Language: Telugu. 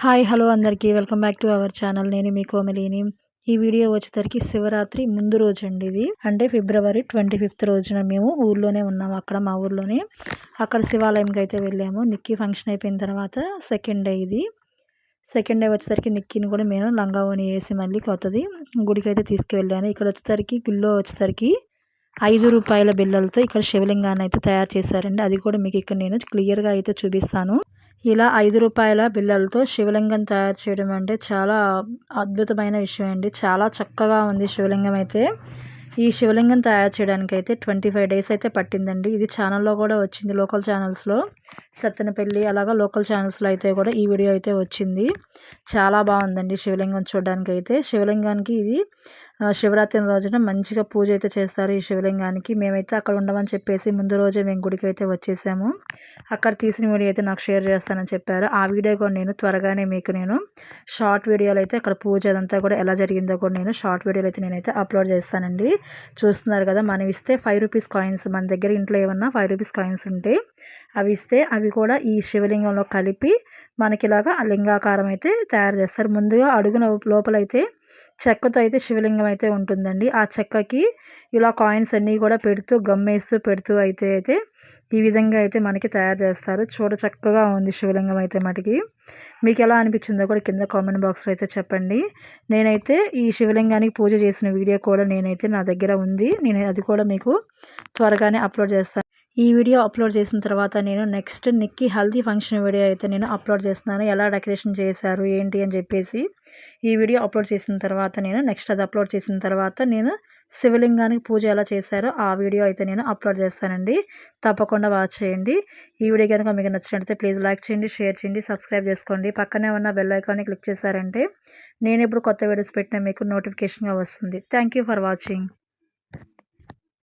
హాయ్ హలో అందరికీ. Welcome back to our channel. నేను మీ కోమలిని. ఈ వీడియో వచ్చేసరికి శివరాత్రి ముందు రోజు అండి ఇది అంటే ఫిబ్రవరి ట్వంటీ ఫిఫ్త్ రోజున మేము ఊర్లోనే ఉన్నాము అక్కడ మా ఊర్లోనే. అక్కడ శివాలయంకి అయితే వెళ్ళాము. నిక్కీ ఫంక్షన్ అయిపోయిన తర్వాత సెకండ్ డే ఇది. సెకండ్ డే వచ్చేసరికి నిక్కీని కూడా నేను లంగావోని వేసి మళ్ళీ కొత్తది గుడికి అయితే తీసుకువెళ్ళాను. ఇక్కడ వచ్చేసరికి గుళ్ళో వచ్చేసరికి ఐదు రూపాయల బిల్లలతో ఇక్కడ శివలింగాన్ని అయితే తయారు చేశారండి. అది కూడా మీకు ఇక్కడ నేను క్లియర్గా అయితే చూపిస్తాను. ఇలా ఐదు రూపాయల బిళ్ళలతో శివలింగం తయారు చేయడం అంటే చాలా అద్భుతమైన విషయం అండి చాలా చక్కగా ఉంది శివలింగం అయితే. ఈ శివలింగం తయారు చేయడానికి అయితే ట్వంటీ ఫైవ్ డేస్ అయితే పట్టిందండి. ఇది ఛానల్లో కూడా వచ్చింది లోకల్ ఛానల్స్లో. సత్తెనపల్లి అలాగా లోకల్ ఛానల్స్లో అయితే కూడా ఈ వీడియో అయితే వచ్చింది. చాలా బాగుందండి శివలింగం చూడడానికి అయితే శివలింగానికి ఇది శివరాత్రి రోజున మంచిగా పూజ అయితే చేస్తారు ఈ శివలింగానికి. మేమైతే అక్కడ ఉండమని చెప్పేసి ముందు రోజే మేము గుడికి అయితే వచ్చేసాము. అక్కడ తీసిన వీడియో అయితే నాకు షేర్ చేస్తానని చెప్పారు. ఆ వీడియో కూడా నేను త్వరగానే మీకు నేను షార్ట్ వీడియోలు అయితే అక్కడ పూజ అదంతా కూడా ఎలా జరిగిందో కూడా నేను షార్ట్ వీడియోలు అయితే నేనైతే అప్లోడ్ చేస్తానండి. చూస్తున్నారు కదా మనం ఇస్తే ఫైవ్ రూపీస్ కాయిన్స్ మన దగ్గర ఇంట్లో ఏమన్నా ఫైవ్ రూపీస్ కాయిన్స్ ఉంటే అవి ఇస్తే అవి కూడా ఈ శివలింగంలో కలిపి మనకి ఇలాగా లింగాకారం అయితే తయారు చేస్తారు. ముందుగా అడుగున లోపలైతే చెక్కతో అయితే శివలింగం అయితే ఉంటుందండి. ఆ చెక్కకి ఇలా కాయిన్స్ అన్నీ కూడా పెడుతూ గమ్మేస్తూ పెడుతూ అయితే అయితే ఈ విధంగా అయితే మనకి తయారు చేస్తారు. చూడ చక్కగా ఉంది శివలింగం అయితే మటుకి. మీకు ఎలా అనిపించిందో కూడా కింద కామెంట్ బాక్స్లో అయితే చెప్పండి. నేనైతే ఈ శివలింగానికి పూజ చేసిన వీడియో కూడా నేనైతే నా దగ్గర ఉంది. నేను అది కూడా మీకు త్వరగానే అప్లోడ్ చేస్తాను ఈ వీడియో అప్లోడ్ చేసిన తర్వాత నేను next Nikki haldi function video అయితే నేను అప్లోడ్ చేస్తున్నాను. ఎలా డెకరేషన్ చేశారు ఏంటి అని చెప్పేసి ఈ వీడియో అప్లోడ్ చేసిన తర్వాత నేను నెక్స్ట్ అది అప్లోడ్ చేసిన తర్వాత నేను శివలింగానికి పూజ ఎలా చేశారో ఆ వీడియో అయితే నేను అప్లోడ్ చేస్తానండి. తప్పకుండా వాచ్ చేయండి. ఈ వీడియో కనుక మీకు నచ్చినట్లయితే ప్లీజ్ లైక్ చేయండి షేర్ చేయండి సబ్స్క్రైబ్ చేసుకోండి. పక్కనే ఉన్న బెల్ ఐకాన్ని క్లిక్ చేశారంటే నేను ఇప్పుడు కొత్త వీడియోస్ పెట్టిన మీకు నోటిఫికేషన్గా వస్తుంది. Thank for watching